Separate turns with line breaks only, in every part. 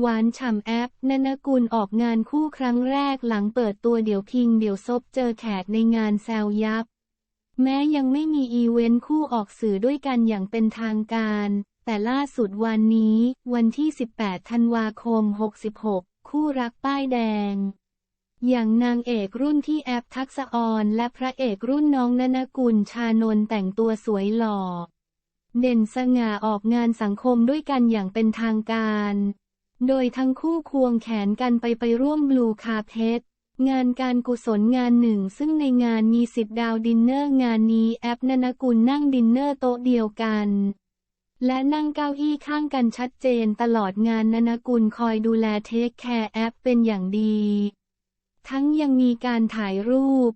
หวานฉ่ำแอปนนกุลออกงานคู่ครั้งแรกหลังเปิดตัวเดี๋ยวพิงเดี๋ยวซบเจอแขกในงานแซวยับ แม้ยังไม่มีอีเวนต์คู่ออกสื่อด้วยกันอย่างเป็นทางการ แต่ล่าสุดวันนี้ วันที่ 18 ธันวาคม 66 คู่รักป้ายแดง อย่างนางเอกรุ่นที่แอปทักษออนและพระเอกรุ่นน้องนนกุลชานนแต่งตัวสวยหล่อ เด่นสง่าออกงานสังคมด้วยกันอย่างเป็นทางการ โดยทั้งคู่ควงแขนกันไปไปร่วมบลูคาเพชงานการกุศลงานหนึ่ง ซึ่งในงานมีสิบดาวดินเนอร์งานนี้แอปนนกุลนั่งดินเนอร์โต๊ะเดียวกัน และนั่งเก้าอี้ข้างกันชัดเจนตลอดงานนนกุลคอยดูแลเทคแคร์แอปเป็นอย่างดี ทั้งยังมีการถ่ายรูป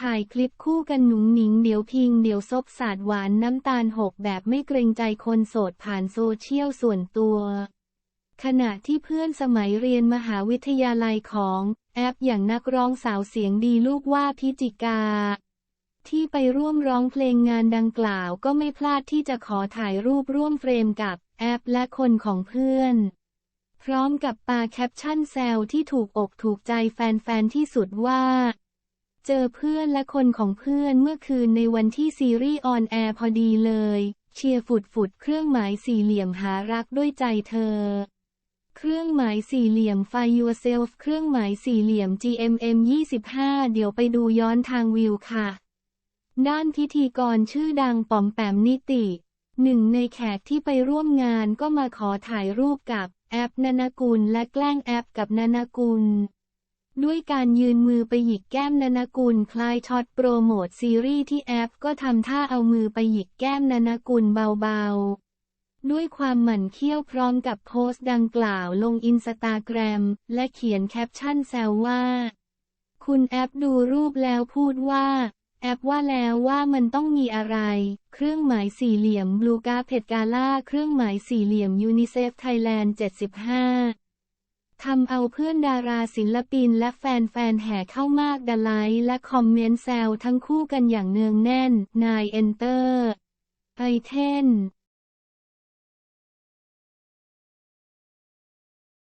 ถ่ายคลิปคู่กันหนุ่งหนิงเดี๋ยวพิงเดี๋ยวซบสาดหวานน้ำตาลหกแบบไม่เกรงใจคนโสดผ่านโซเชียลส่วนตัว ขณะที่เพื่อนสมัยเรียนมหาวิทยาลัยของแอปอย่างนักร้องสาวเสียงดีลูกว่าพิจิกา ที่ไปร่วมร้องเพลงงานดังกล่าวก็ไม่พลาดที่จะขอถ่ายรูปร่วมเฟรมกับแอปและคนของเพื่อน พร้อมกับปาแคปชั่นแซวที่ถูกอกถูกใจแฟนๆที่สุดว่า เจอเพื่อนและคนของเพื่อนเมื่อคืนในวันที่ซีรีส์ออนแอร์พอดีเลย เชียร์ฝุดฝุดเครื่องหมายสี่เหลี่ยมหารักด้วยใจเธอ รื่องหมายสี่เหลี่ยม Find Yourself เครื่องหมายสี่เหลี่ยม GMM 25 เดี๋ยวไปดูย้อนทางวิวค่ะ ด้านพิธีกรชื่อดังป๋อมแปมนิติ หนึ่งในแขกที่ไปร่วมงานก็มาขอถ่ายรูปกับแอปนนกุลและแกล้งแอปกับนนกุล ด้วยการยืนมือไปหยิกแก้มนนกุลคลายช็อตโปรโมทซีรีส์ที่แอปก็ทำท่าเอามือไปหยิกแก้มนนกุลเบาๆ ด้วยความหมั่นเคี้ยวพร้อมกับโพสต์ดังกล่าวลงอินสตาแกรม และเขียนแคปชั่นแซวว่า คุณแอปดูรูปแล้วพูดว่า แอปว่าแล้วว่ามันต้องมีอะไร เครื่องหมายสี่เหลี่ยมบลูกาเพดกาล่าเครื่องหมายสี่เหลี่ยมยูนิเซฟไทยแลนด์75ทำเอาเพื่อนดาราศิลปินและแฟนๆแห่เข้ามากดาไลค์และคอมเมนต์แซวทั้งคู่กันอย่างเนืองแน่น นายเอนเตอร์ไอเทน